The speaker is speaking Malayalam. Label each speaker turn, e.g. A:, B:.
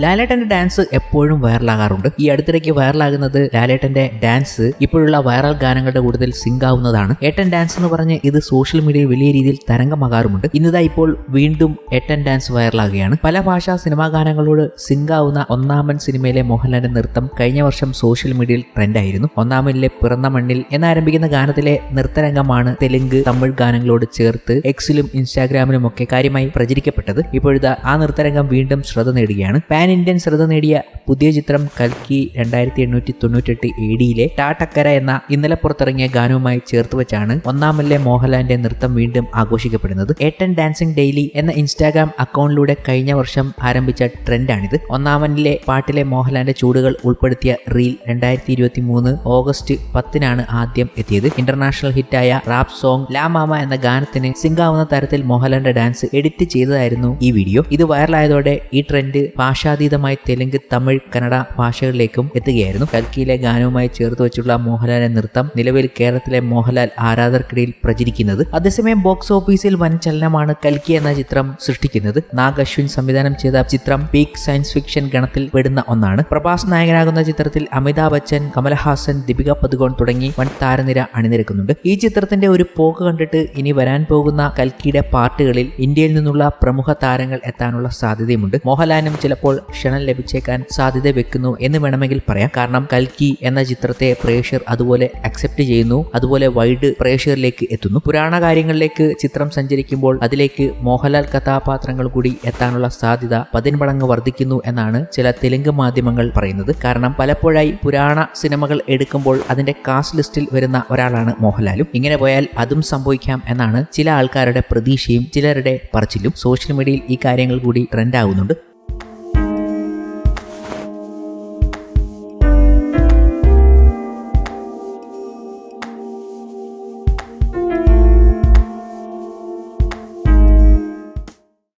A: ലാലേട്ടന്റെ ഡാൻസ് എപ്പോഴും വൈറലാകാറുണ്ട്. ഈ അടുത്തിടയ്ക്ക് വൈറലാകുന്നത് ലാലേട്ടന്റെ ഡാൻസ് ഇപ്പോഴുള്ള വൈറൽ ഗാനങ്ങളുടെ കൂടുതൽ സിങ്ക് ആവുന്നതാണ് ഏട്ടൻ ഡാൻസ് എന്ന് പറഞ്ഞ് ഇത് സോഷ്യൽ മീഡിയയിൽ വലിയ രീതിയിൽ തരംഗമാകാറുമുണ്ട്. ഇന്നതാ ഇപ്പോൾ വീണ്ടും ഏട്ടൻ ഡാൻസ് വൈറലാകുകയാണ്. പല ഭാഷാ സിനിമാ ഗാനങ്ങളോട് സിങ്ക് ആവുന്ന ഒന്നാമൻ സിനിമയിലെ മോഹൻലാലിന്റെ നൃത്തം കഴിഞ്ഞ വർഷം സോഷ്യൽ മീഡിയയിൽ ട്രെൻഡായിരുന്നു. ഒന്നാമനിലെ പിറന്ന മണ്ണിൽ എന്നാരംഭിക്കുന്ന ഗാനത്തിലെ നൃത്തരംഗമാണ് തെലുങ്ക് തമിഴ് ഗാനങ്ങളോട് ചേർത്ത് എക്സിലും ഇൻസ്റ്റാഗ്രാമിലും ഒക്കെ കാര്യമായി പ്രചരിക്കപ്പെട്ടത്. ഇപ്പോഴത്തെ ആ നൃത്തരംഗം വീണ്ടും ശ്രദ്ധ നേടുകയാണ്. പാൻ ഇന്ത്യൻ ശ്രദ്ധ നേടിയ പുതിയ ചിത്രം കൽക്കി രണ്ടായിരത്തി എണ്ണൂറ്റി തൊണ്ണൂറ്റെട്ട് എ ഡിയിലെ ടാട്ടക്കര എന്ന ഇന്നലെ പുറത്തിറങ്ങിയ ഗാനവുമായി ചേർത്ത് വെച്ചാണ് ഒന്നാമല്ലെ മോഹൻലാലിന്റെ നൃത്തം വീണ്ടും ആഘോഷിക്കപ്പെടുന്നത്. ഏട്ടൻ ഡാൻസിംഗ് ഡെയിലി എന്ന ഇൻസ്റ്റാഗ്രാം അക്കൗണ്ടിലൂടെ കഴിഞ്ഞ വർഷം ആരംഭിച്ച ട്രെൻഡാണിത്. ഒന്നാമനിലെ പാട്ടിലെ മോഹൻലാലിന്റെ ചൂടുകൾ ഉൾപ്പെടുത്തിയ റീൽ രണ്ടായിരത്തി ഇരുപത്തി മൂന്ന് ഓഗസ്റ്റ് പത്തിനാണ് ആദ്യം എത്തിയത്. ഇന്റർനാഷണൽ ഹിറ്റായ റാപ്പ് സോങ് ലാമാമ എന്ന ഗാനത്തിന് സിംഗാവുന്ന തരത്തിൽ മോഹൻലാലിന്റെ ഡാൻസ് എഡിറ്റ് ചെയ്തതായിരുന്നു ഈ വീഡിയോ. ഇത് വൈറലായതോടെ ഈ ട്രെൻഡ് ഭാഷാതീതമായി തെലുങ്ക് തമിഴ് കന്നഡ ഭാഷകളിലേക്കും എത്തുകയായിരുന്നു. കൽക്കിയിലെ ഗാനവുമായി ചേർത്ത് വെച്ചുള്ള മോഹൻലാലിന്റെ നൃത്തം നിലവിൽ കേരളത്തിലെ മോഹൻലാൽ ആരാധകർക്കിടയിൽ പ്രചരിക്കുന്നത്. അതേസമയം ബോക്സ് ഓഫീസിൽ വൻ ചലനമാണ് കൽക്കി എന്ന ചിത്രം സൃഷ്ടിക്കുന്നത്. നാഗ് അശ്വിൻ സംവിധാനം ചെയ്ത ചിത്രം പീക്ക് സയൻസ് ഫിക്ഷൻ ഗണത്തിൽ പെടുന്ന ഒന്നാണ്. പ്രഭാസ് നായകനാകുന്ന ചിത്രത്തിൽ അമിതാഭ് ബച്ചൻ കമൽഹാസൻ ദീപിക പദുകോൺ തുടങ്ങി വൻ താരനിര അണിനിരക്കുന്നുണ്ട്. ഈ ചിത്രത്തിന്റെ ഒരു പോക്ക് കണ്ടിട്ട് ഇനി വരാൻ പോകുന്ന കൽക്കിയുടെ പാർട്ടുകളിൽ ഇന്ത്യയിൽ നിന്നുള്ള പ്രമുഖ താരങ്ങൾ എത്താനുള്ള സാധ്യതയുമുണ്ട്. മോഹൻലാലിനും ചിലപ്പോൾ ക്ഷണം ലഭിച്ചേക്കാൻ സാധ്യത വെക്കുന്നു എന്ന് വേണമെങ്കിൽ പറയാം. കാരണം കൽക്കി എന്ന ചിത്രത്തെ പ്രേക്ഷർ അതുപോലെ അക്സെപ്റ്റ് ചെയ്യുന്നു. അതുപോലെ വൈഡ് പ്രേക്ഷകരിലേക്ക് എത്തുന്നു. പുരാണ കാര്യങ്ങളിലേക്ക് ചിത്രം സഞ്ചരിക്കുമ്പോൾ അതിലേക്ക് മോഹൻലാൽ കഥാപാത്രങ്ങൾ കൂടി എത്താനുള്ള സാധ്യത പതിന്മടങ്ങ് വർദ്ധിക്കുന്നു എന്നാണ് ചില തെലുങ്ക് മാധ്യമങ്ങൾ പറയുന്നത്. കാരണം പലപ്പോഴായി പുരാണ സിനിമകൾ എടുക്കുമ്പോൾ അതിന്റെ കാസ്റ്റ് ലിസ്റ്റിൽ വരുന്ന ഒരാളാണ് മോഹൻലാലും. ഇങ്ങനെ പോയാൽ അതും സംഭവിക്കാം എന്നാണ് ചില ആൾക്കാരുടെ പ്രതീക്ഷയും ചിലരുടെ പറച്ചിലും. സോഷ്യൽ മീഡിയയിൽ ഈ കാര്യങ്ങൾ കൂടി ട്രെൻഡ് ആകുന്നുണ്ട്